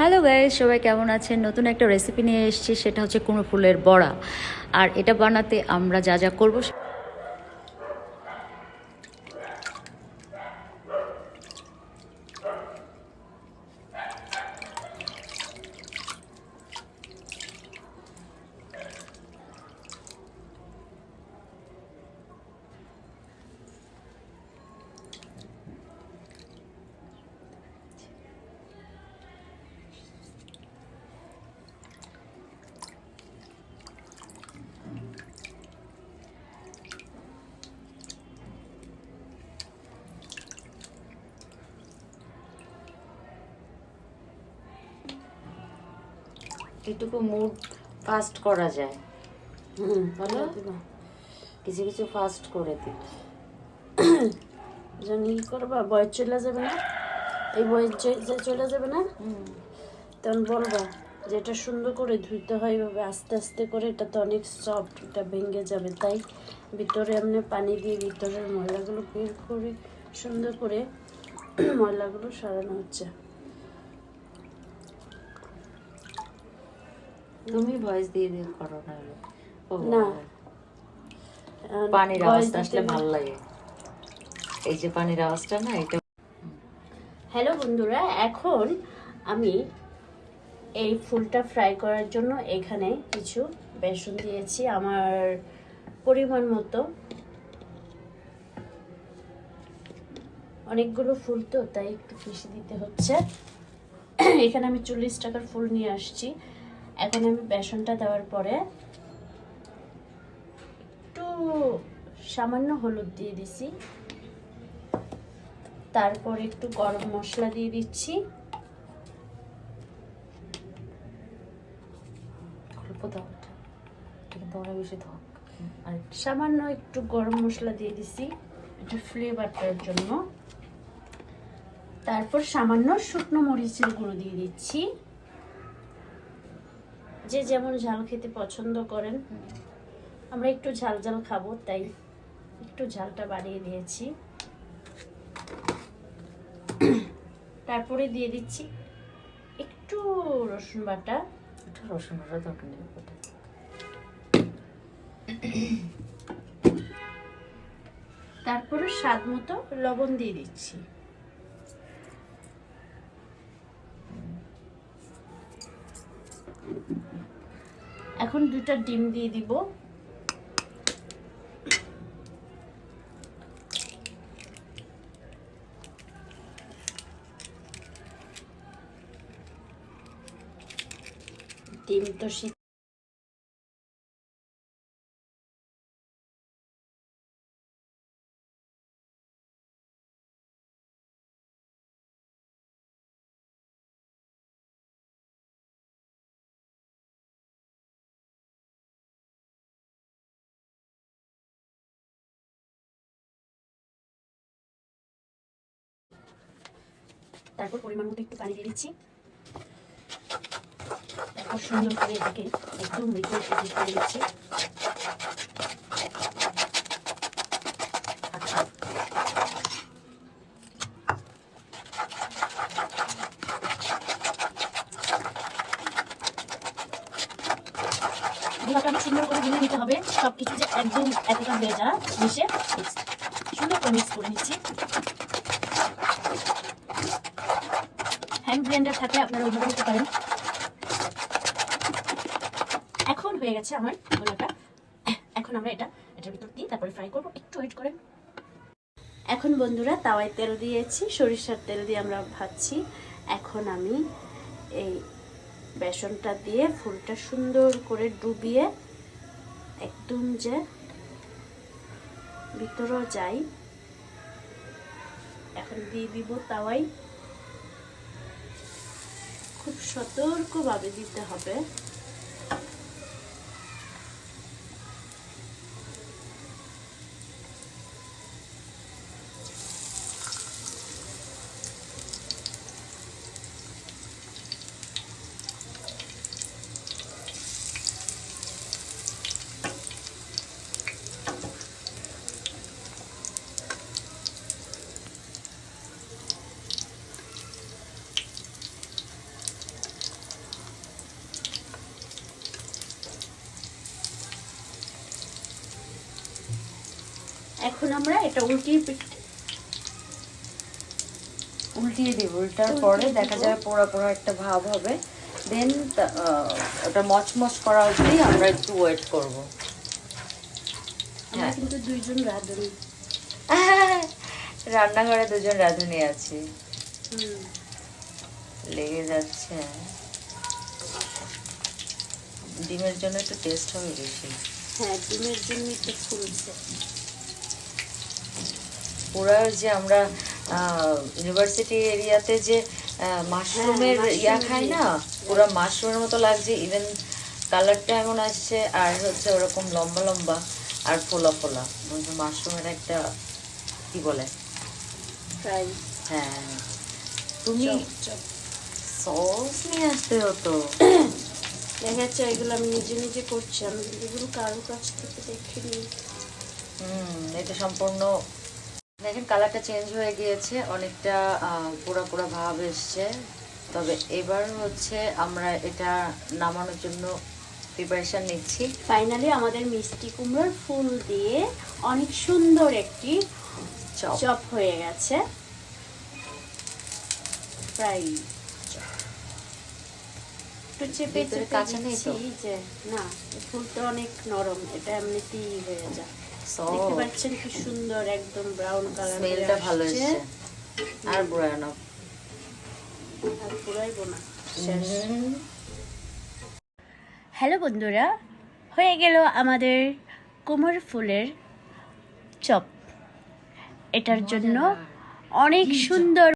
Hello guy সবাই কেমন আছেন? নতুন একটা রেসিপি নিয়ে এসেছি, সেটা হচ্ছে কুমড়ো ফুলের বড়া। আর এটা বানাতে আমরা যা যা করব এটুকু মুড ফাস্ট করা যায়। হুম বলো? কিছু কিছু ফাস্ট করে দিই। জানি কি করবা বয়স চলে যাবে না? এই বয়স চলে যাবে না? তখন বলবা যে এটা সুন্দর করে ধুইতে হয় এভাবে আস্তে আস্তে করে এটা তো অনেক সফট এটা ভেঙে যাবে। তাই ভিতরে এমনি পানি দিয়ে ভিতরের ময়লাগুলো বের করে সুন্দর করে ময়লাগুলো সরানো হচ্ছে। তুমি ভয়েস দিয়ে দিয়ে করো না না। পানির আওয়াজটা আসলে ভালো লাগে। এই যে পানির আওয়াজটা না এটা হ্যালো বন্ধুরা এখন আমি এই ফুলটা ফ্রাই করার জন্য এখানে কিছু বেসন দিয়েছি আমার পরিমাণ মতো। অনেকগুলো ফুল তো তাই একটু বেশি দিতে হচ্ছে। এখানে আমি চল্লিশ টাকার ফুল নিয়ে আসছি। এখন আমি বেসনটা দেওয়ার পরে একটু সামান্য হলুদ দিয়ে দিছি। তারপর একটু গরম মশলা দিয়ে দিচ্ছি। অল্প দাও বেশি আর সামান্য একটু গরম মশলা দিয়ে দিছি একটু ফ্লেভারটার জন্য। তারপর সামান্য শুকনো মরিচের গুঁড়ো দিয়ে দিচ্ছি। যে যেমন ঝাল খেতে পছন্দ করেন আমরা একটু ঝাল ঝাল খাব তাই একটু ঝালটা বাড়িয়ে দিয়েছি। তারপরে দিয়ে দিচ্ছি একটু রসুন বাটা। একটু রসুন বাটা দরকার নেই তারপরে স্বাদ মতো লবণ দিয়ে দিচ্ছি। এখন দুটা ডিম দিয়ে দিব। ডিম তো শীত তারপর পরিমাণ মতো একটু পানি দিয়ে দিচ্ছি। তারপর সুন্দর করে এটাকে একদম লিকুইড করে দিচ্ছি সুন্দর করে নিতে হবে। সব যে একদম এতটা ভেজা মিশে। সুন্দর করে মিক্স করে নিচ্ছি। ব্লেন্ডার থাকলে আপনারা ওইভাবে করতে পারেন। এখন হয়ে গেছে আমার গোলাটা। এখন আমরা এটা, এটার ভিতর দিই তারপরে ফ্রাই করব। একটু ওয়েট করেন। এখন বন্ধুরা তাওয়ায় তেল দিয়েছি, সরিষার তেল দিয়ে আমরা ভাজছি। এখন আমি এই বেসনটা দিয়ে ফুলটা সুন্দর করে ডুবিয়ে একদম যে ভিতরেও যাই। এখন দিয়ে দিব তাওয়াই খুব সতর্কভাবে দিতে হবে। এখন আমরা এটা উল্টিয়ে উল্টিয়ে দিব উল্টার পরে দেখা। যাবে পোড়া পোড়া একটা ভাব হবে। দেন ওটা মচমচ করা অবধি আমরা একটু ওয়েট করব। আমরা হ্যাঁ। কিন্তু দুইজন রাঁধুনি। রান্নাঘরে দুজন রাঁধুনি আছে। হুম। লেগে যাচ্ছে। ডিমের জন্য একটু টেস্ট হবে বেশি। হ্যাঁ ডিমের জন্য একটু ফুলছে পুরা যে আমরা ইউনিভার্সিটি এরিয়াতে যে মাশরুমের হ্যাঁ, ইয়া ইয়ে। না পুরো মাশরুমের মতো লাগছে ইভেন কালারটা এমন আসছে আর হচ্ছে ওরকম লম্বা লম্বা আর ফোলা ফোলা। মাশরুমের একটা কি বলে? হ্যাঁ। তুমি সস নিয়ে আসতে হতো। দেখা যাচ্ছে এগুলো আমি নিজে নিজে করছি আমি এগুলো কারও কাছ থেকে দেখিনি হুম এটা সম্পূর্ণ দেখেন কালারটা চেঞ্জ হয়ে গিয়েছে অনেকটা পোড়া পোড়া ভাব এসছে। তবে এবার হচ্ছে আমরা এটা নামানোর জন্য প্রিপারেশন নিচ্ছি। ফাইনালি আমাদের মিষ্টি কুমড়োর ফুল দিয়ে অনেক সুন্দর একটি চপ। হয়ে গেছে। ফ্রাই একটু চেপে চেপে কাঁচা নেই তো? যে না ফুলটা অনেক নরম এটা এমনিতেই হয়ে যায়। দেখতে পাচ্ছেন কি সুন্দর একদম ব্রাউন কালার স্মেলটা ভালো এসছে আর বুড়ানো আর পুরাই বোনা। হ্যালো বন্ধুরা হয়ে গেল আমাদের কোমর ফুলের চপ। এটার জন্য অনেক সুন্দর